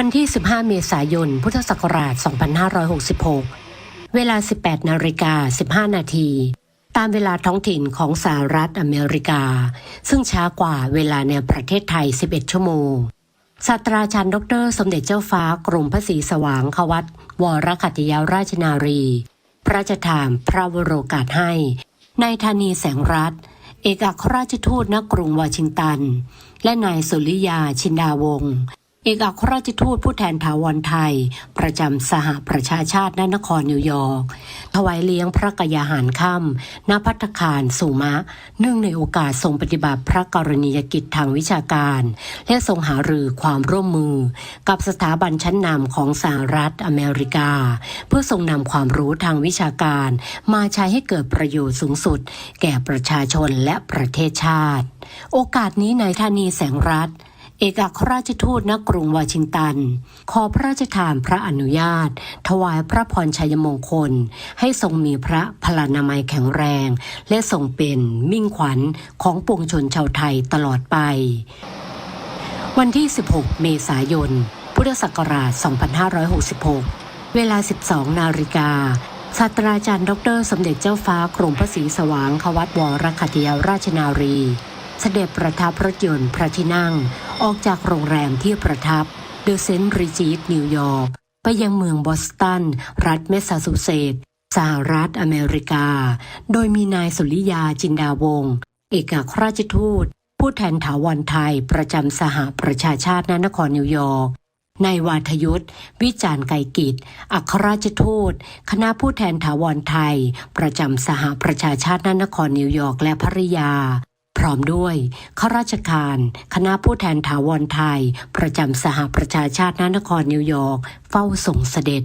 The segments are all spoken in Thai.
วันที่ 15 เมษายน พุทธศักราช 2566 เวลา 18 นาฬิกา 15 นาที ตามเวลาท้องถิ่นของสหรัฐอเมริกา ซึ่งช้ากว่าเวลาในประเทศไทย 11 ชั่วโมง ศาสตราจารย์ดร สมเด็จเจ้าฟ้ากรมพระศรีสว่างควัตวรคัตยาราชนารี พระราชทานพระวโรกาสให้นายธานีแสงรัฐเอกอัครราชทูตณกรุงวอชิงตัน และนายสุริยาชินดาวงศ์ เอกอัครราชทูตผู้แทนถาวรไทย ประจำสหประชาชาติณนครนิวยอร์กถวายเลี้ยงพระกยาหารค่ำณพัตตาคารสุมะ เนื่องในโอกาสทรงปฏิบัติพระกรณียกิจทางวิชาการ และทรงหารือความร่วมมือ กับสถาบันชั้นนำของสหรัฐอเมริกา เพื่อทรงนำความรู้ทางวิชาการ มาใช้ให้เกิดประโยชน์สูงสุด แก่ประชาชนและประเทศชาติ โอกาสนี้นายธานีแสงรัฐ เอกอัครราชทูตณกรุงวอชิงตัน ขอพระราชทานพระอนุญาต ถวายพระพรชัยมงคล ให้ทรงมีพระพลานามัยแข็งแรง และทรงเป็นมิ่งขวัญของปวงชนชาวไทยตลอดไป วันที่ 16 เมษายน พุทธศักราช 2566 เวลา 12 นาฬิกาศาสตราจารย์ ดร สมเด็จเจ้าฟ้ากรมพระศรีสว่างควัตวรคัตยาราชนารี เสด็จประทับรถยนต์พระที่นั่ง ออกจากโรงแรมที่ประทับเดอะเซนต์ริจิตนิวยอร์กไปยังเมืองบอสตัน รัฐเมสซาชูเซตส์สหรัฐอเมริกา โดยมีนายสุริยาจินดาวงศ์เอกอัครราชทูต ผู้แทนถาวรไทยประจำสหประชาชาติณนครนิวยอร์กนายวาทยุทธวิจารณ์ไกรกิจ อัครราชทูต คณะผู้แทนถาวรไทย ประจำสหประชาชาติณนครนิวยอร์กและภริยา พร้อมด้วยข้าราชการ คณะผู้แทนถาวรไทย ประจำสหประชาชาติณนครนิวยอร์กเฝ้าส่งเสด็จ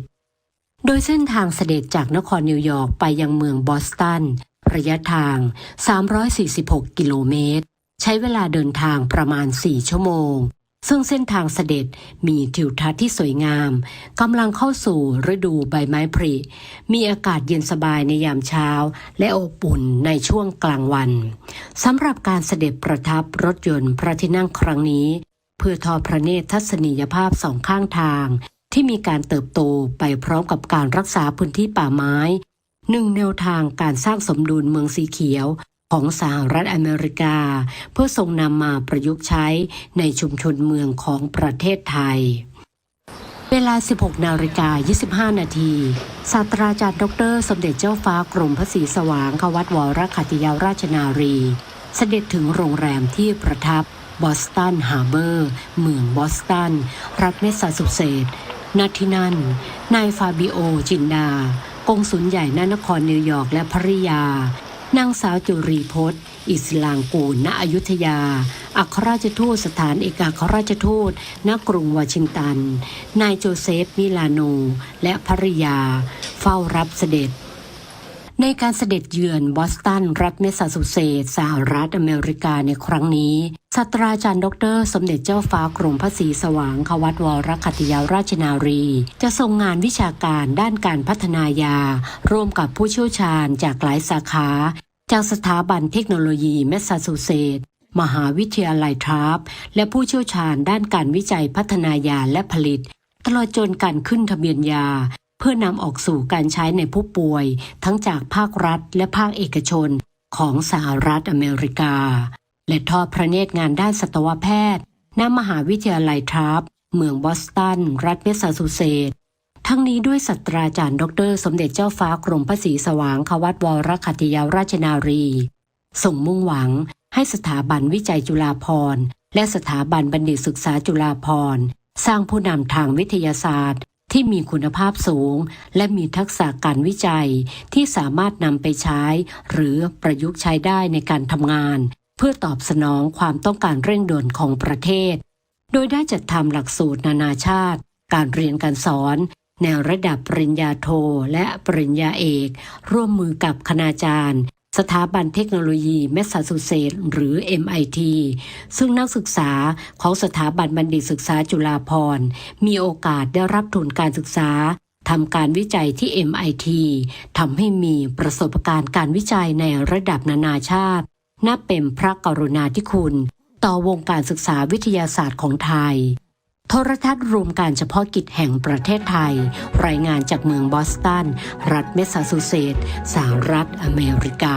โดยเส้นทางเสด็จจากนครนิวยอร์กไปยังเมืองบอสตัน ระยะทาง 346 กิโลเมตร ใช้เวลาเดินทางประมาณ 4 ชั่วโมง ซึ่งเส้นทางเสด็จมีทิวทัศน์ที่สวยงามกำลังเข้าสู่ฤดูใบไม้ผลิมีอากาศเย็นสบายในยามเช้า และอบอุ่นในช่วงกลางวันสำหรับการเสด็จประทับรถยนต์พระที่นั่งครั้งนี้ เพื่อทอพระเนตรทัศนียภาพสองข้างทาง ที่มีการเติบโตไปพร้อมกับการรักษาพื้นที่ป่าไม้หนึ่งแนวทางการสร้างสมดุลเมืองสีเขียว ของสหรัฐอเมริกา เพื่อทรงนำมาประยุกต์ใช้ในชุมชนเมืองของประเทศไทย เวลา 16 นาฬิกา 25 นาทีศาสตราจารย์ดร สมเด็จเจ้าฟ้ากรมพระศรีสว่างควัตวรคัตยาราชนารี เสด็จถึงโรงแรมที่ประทับบอสตันฮาร์เบอร์ เมืองบอสตัน รัฐเมสซาชูเซตส์ณที่นั่น นายฟาบิโอจินดา กงสุลใหญ่ณนครนิวยอร์กและภริยา นางสาวจุรีพจน์ อิสลางกูล ณ อยุธยา อัครราชทูตสถานเอกอัครราชทูต ณ กรุงวอชิงตัน นายโจเซฟ มิลาโน และภริยา เฝ้ารับเสด็จ ในการเสด็จเยือนบอสตัน รัฐเมสซาชูเซตส์สหรัฐอเมริกาในครั้งนี้ ศาสตราจารย์ดร สมเด็จเจ้าฟ้ากรมพระศรีสว่างควัตวรคัตยาราชนารี จะทรงงานวิชาการด้านการพัฒนายา ร่วมกับผู้เชี่ยวชาญจากหลายสาขา จากสถาบันเทคโนโลยีแมสซาชูเซตส์มหาวิทยาลัยทราฟและผู้เชี่ยวชาญด้านการวิจัยพัฒนายาและผลิต ตลอดจนการขึ้นทะเบียนยา เพื่อนำออกสู่การใช้ในผู้ป่วย ทั้งจากภาครัฐและภาคเอกชนของสหรัฐอเมริกา และทอดพระเนตรงานด้านสัตวแพทย์ณมหาวิทยาลัยทราฟเมืองบอสตัน รัฐเมสซาชูเซตส์ทั้งนี้ด้วยศาสตราจารย์ ดร สมเด็จเจ้าฟ้ากรมพระศรีสว่างควัตวรคัตยาราชนารีส่งมุ่งหวังให้สถาบันวิจัยจุฬาภรณ์และสถาบันบัณฑิตศึกษาจุฬาภรณ์สร้างผู้นำทางวิทยาศาสตร์ ที่มีคุณภาพสูง และมีทักษะการวิจัยที่สามารถนำไปใช้ หรือประยุกต์ใช้ได้ในการทำงาน พื่อตอบสนองความต้องการเร่งด่วนของประเทศ โดยได้จัดทำหลักสูตรนานาชาติ การเรียนการสอนในระดับปริญญาโทและปริญญาเอก ร่วมมือกับคณาจารย์ สถาบันเทคโนโลยีแมสซาชูเซตส์หรือ MIT ซึ่งนักศึกษาของสถาบันบัณฑิตศึกษาจุฬาภรณ์ มีโอกาสได้รับทุนการศึกษาทำการวิจัยที่ MIT ทำให้มีประสบการณ์การวิจัยในระดับนานาชาติ นับเป็นพระกรุณาธิคุณ ต่อวงการศึกษาวิทยาศาสตร์ของไทย โทรทัศน์รวมการเฉพาะกิจแห่งประเทศไทย รายงานจากเมืองบอสตัน รัฐเมสซาชูเซตส์สหรัฐอเมริกา